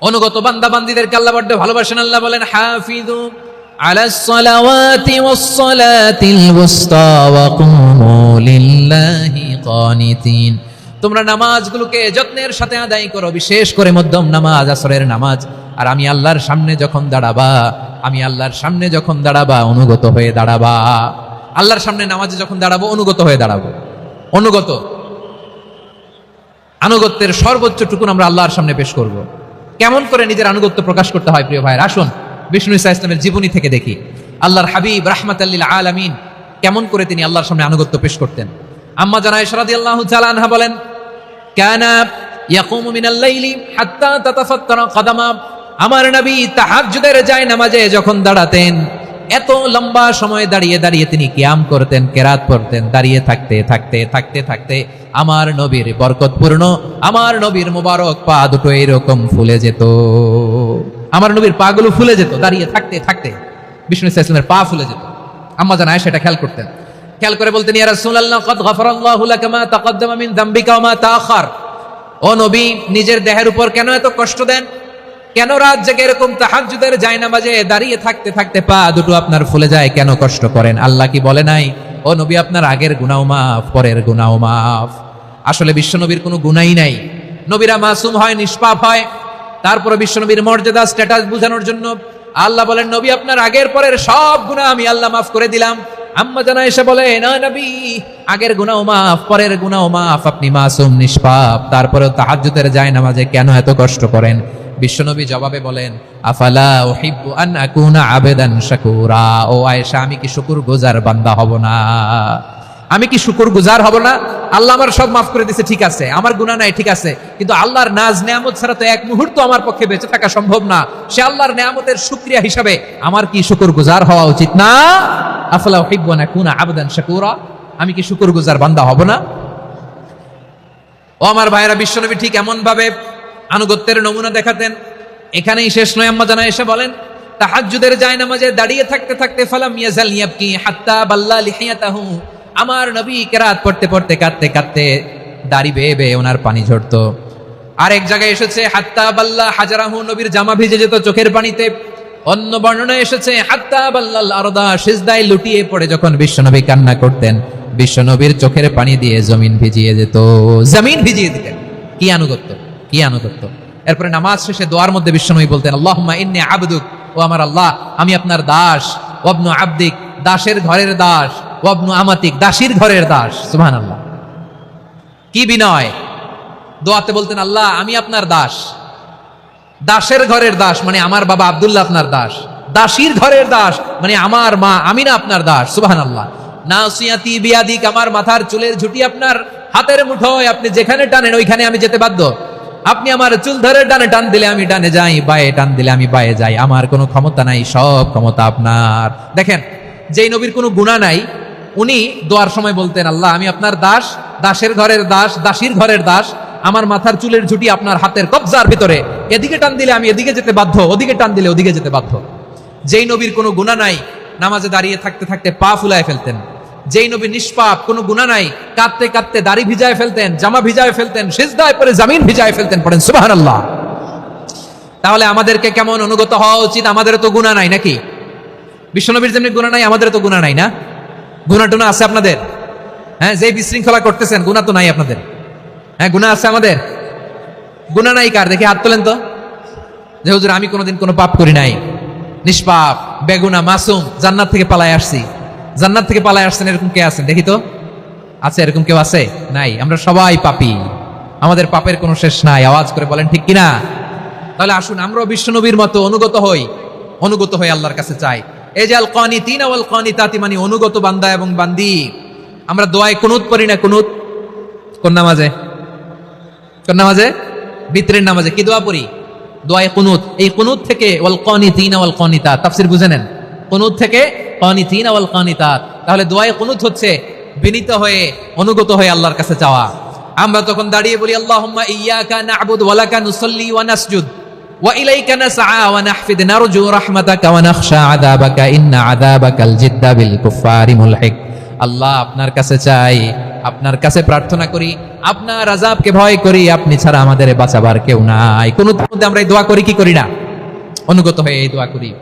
অনুগত বান্দা বান্দিদেরকে আল্লাহ বড্ড ভালোবাসেন, আল্লাহ বলেন সালাতিল ওয়াসতা ওয়া কুমু তোমরা নামাজগুলোকে যত্নের সাথে আদায় করো, বিশেষ করে মধ্যম নামাজ, আসরের নামাজ। আর আমি আল্লাহর সামনে যখন দাঁড়াবা, আমি আল্লাহর সামনে যখন দাঁড়াবা, অনুগত হয়ে দাঁড়াবা। আল্লাহর সামনে নামাজে যখন দাঁড়াবো, অনুগত হয়ে দাঁড়াবো। অনুগত। আনুগত্যের সর্বোচ্চ টুকুন আমরা আল্লাহর সামনে পেশ করব। কেমন করে নিজের আনুগত্য প্রকাশ করতে হয়, প্রিয় ভাইয়ের? আসুন, বিষ্ণু ইসা ইসলামের জীবনী থেকে দেখি। আল্লাহর হাবিব রাহমাত আল্লিল আলামিন কেমন করে তিনি আল্লাহর সামনে আনুগত্য পেশ করতেন। আম্মা জানা ইশরাদি আল্লাহ আনহা বলেন, কানা ইয়াকুমু মিনাল লাইলি হাত্তা তাতাফাত্তারা কদামা। আমার নবী তাহাজ্জুদের যায় নামাজে যখন দাঁড়াতেন এত লম্বা সময় দাঁড়িয়ে দাঁড়িয়ে তিনি কিয়াম করতেন, কেরাত পড়তেন, দাঁড়িয়ে থাকতে থাকতে থাকতে থাকতে আমার নবীর বরকতপূর্ণ আমার নবীর মুবারক পা দুটো এরকম ফুলে যেত। আমার নবীর পাগুলো ফুলে যেত, দাঁড়িয়ে থাকতে থাকতে বিষ্ণু ইসা ইসলামের পা ফুলে যেত। আম্মা জানা সেটা খেয়াল করতেন। খেয়াল করে বলতেন, ইয়া রাসূলুল্লাহ, কদ তাকদ্দামা মিন যামবিকা মা তাআখার। ও নবী, নিজের দেহের উপর কেন এত কষ্ট দেন? কেন রাত জেগে এরকম তাহাজ্জুদের যায় নামাজে দাঁড়িয়ে থাকতে থাকতে পা দুটো আপনার ফুলে যায়? কেন কষ্ট করেন? আল্লাহ কি বলে নাই? ও নবী, আপনার আগের গুনাও মাফ, পরের গুনাও মাফ। আসলে বিশ্বনবীর কোনো গুনাই নাই। নবীরা মাসুম হয়, নিষ্পাপ হয়। তারপরে বিশ্বনবীর মর্যাদা স্ট্যাটাস বোঝানোর জন্য আল্লাহ বলেন, নবী, আপনার আগের পরের সব গুনাহ আমি আল্লাহ মাফ করে দিলাম। আম্মা জানা এসে বলে, না নবী, আগের গুনাও মাফ, পরের গুনাও মাফ, আপনি মাসুম, নিষ্পাপ। তারপরেও তাহাজ্জুদের যায় নামাজে কেন এত কষ্ট করেন? বিশ্বনবী জবাবে বলেন, আফালা উহিব্বু আন আকুনা আবেদান শাকুরা? ও আয়েশা, আমি কি শুকুর গুজার বান্দা হব না? আমি কি শুকুর গুজার হব না? আল্লাহ আমার সব মাফ করে দিছে ঠিক আছে। আমার গুনাহ নাই, ঠিক আছে। কিন্তু আল্লাহর নাজ নেয়ামত ছাড়া তো এক মুহূর্ত আমার পক্ষে বেঁচে থাকা সম্ভব না। সে আল্লাহর নেয়ামতের শুকরিয়া হিসাবে আমার কি শুকুর গুজার হওয়া উচিত না? আফালা উহিব্বু আন আকুনা আবেদান শাকুরা? আমি কি শুকুর গুজার বান্দা হব না? ও আমার ভাইয়েরা, বিশ্বনবী ঠিক এমন ভাবে আনুগত্যের নমুনা দেখাতেন। এখানেই শেষ নয়, আম্মা জানা এসে বলেন, তাহাজ্জুদের যায় নামাজে দাঁড়িয়ে থাকতে থাকতে ফালাম ইয়াজাল ইয়াবকি হাত্তা বাল্লা লিহিয়াতাহু। আমার নবী কেরাত পড়তে পড়তে কাঁদতে কাঁদতে দাড়ি বেয়ে বেয়ে ওনার পানি ঝরতো। আরেক জায়গায় এসেছে, হাত্তা বাল্লা হাজারাহু নবীর জামা ভিজে যেত চোখের পানিতে। অন্য বর্ণনা এসেছে, হাত্তা বাল্লাল আরদা সিজদায় লুটিয়ে পড়ে যখন বিশ্বনবী কান্না করতেন। বিশ্বনবীর চোখের পানি দিয়ে জমিন ভিজিয়ে যেত। জমিন ভিজিয়ে দিতেন। কি আনুগত্য? কি আনুগত্য এরপরে নামাজ শেষে দোয়ার মধ্যে বিশ্বনবী বলতেন, আল্লাহুম্মা ইন্নী আবদুক ও আমার আল্লাহ, আমি আপনার দাস। ওয়াবনু আবদিক, দাসের ঘরের দাস। ওয়াবনু আমাতিক, দাসীর ঘরের দাস। সুহান আল্লাহ কি বিনয়? দোয়াতে বলতেন, আল্লাহ, আমি আপনার দাস। দাসের ঘরের দাস মানে আমার বাবা আবদুল্লাহ আপনার দাস। দাসীর ঘরের দাস মানে আমার মা আমি না আপনার দাস। সুবাহান আল্লাহ নাসিয়াতি বিয়াদিক, আমার মাথার চুলের ঝুটি আপনার হাতের মুঠোয়, আপনি যেখানে টানেন, ওইখানে আমি যেতে বাধ্য। আপনি আমার চুল ধরে ডানে টান দিলে আমি ডানে যাই, বায়ে টান দিলে আমি বায়ে যাই। আমার কোনো ক্ষমতা নাই, সব ক্ষমতা আপনার। দেখেন, যেই নবীর কোনো গুণা নাই, উনি দোয়ার সময় বলতেন, আল্লাহ, আমি আপনার দাস, দাসের ঘরের দাস, দাসীর ঘরের দাস। আমার মাথার চুলের ঝুটি আপনার হাতের কবজার ভিতরে। এদিকে টান দিলে আমি এদিকে যেতে বাধ্য, ওদিকে টান দিলে ওদিকে যেতে বাধ্য। যেই নবীর কোনো গুণা নাই, নামাজে দাঁড়িয়ে থাকতে থাকতে পা ফুলায় ফেলতেন। যেই নবী নিষ্পাপ, কোনো গুণা নাই। কাঁদতে কাঁদতে দাড়ি ভিজায় ফেলতেন, জামা ভিজায় ফেলতেন, সিজদায় পরে জামিন ভিজায় ফেলতেন, পড়েন সুবহানাল্লাহ। তাহলে আমাদেরকে কেমন অনুগত হওয়া উচিত? আমাদেরও তো গুণা নাই নাকি? বিশ্বনবীর যেমনি গুণা নাই, আমাদেরও তো গুণা নাই না? গুণা টুনা আছে আপনাদের? হ্যাঁ যেই বিশৃঙ্খলা করতেছেন গুণা তো নাই আপনাদের। হ্যাঁ গুণা আছে আমাদের? গুণা নাই কার? দেখে হাত তোলেন তো। যে হুজুর, আমি কোনোদিন কোনো পাপ করি নাই। নিষ্পাপ বেগুনা মাসুম, জান্নাত থেকে পালায় আসছি। জান্নাত থেকে পালায় আসছেন, এরকম কে আছেন? দেখি তো। আছে, এরকম কেউ আছে? নাই। আমরা সবাই পাপি। আমাদের পাপের কোনো শেষ নাই। আওয়াজ করে বলেন, ঠিক কিনা? তাহলে আসুন, আমরাও বিশ্বনবীর মতো অনুগত হই। অনুগত হয়ে আল্লাহর কাছে চাই। এই যে আল কানি তিন আল কানি তাতি মানে অনুগত বান্দা এবং বান্দি। আমরা দোয়ায় কুনুত পড়ি না কুনুত? কোন নামাজে? কোন নামাজে? বিতরের নামাজে কি দোয়া পড়ি? দোয়ায় কুনুত। এই কুনুত থেকে ওয়াল কানি তিন ওয়াল কানিতা তাফসির বুঝে নেন। কুনুত থেকে তাহলে দোয়ায় কুনুত হচ্ছে বিনীত হয়ে, অনুগত হয়ে আল্লাহর কাছে চাওয়া আমরা তখন দাঁড়িয়ে বলি আল্লাহ আপনার কাছে চাই, আপনার কাছে প্রার্থনা করি, আপনার আজাবকে ভয় করি, আপনি ছাড়া আমাদের বাঁচাবার কেউ নাই। মধ্যে আমরা এই করি, কি করি না? অনুগত হয়ে এই দোয়া করি।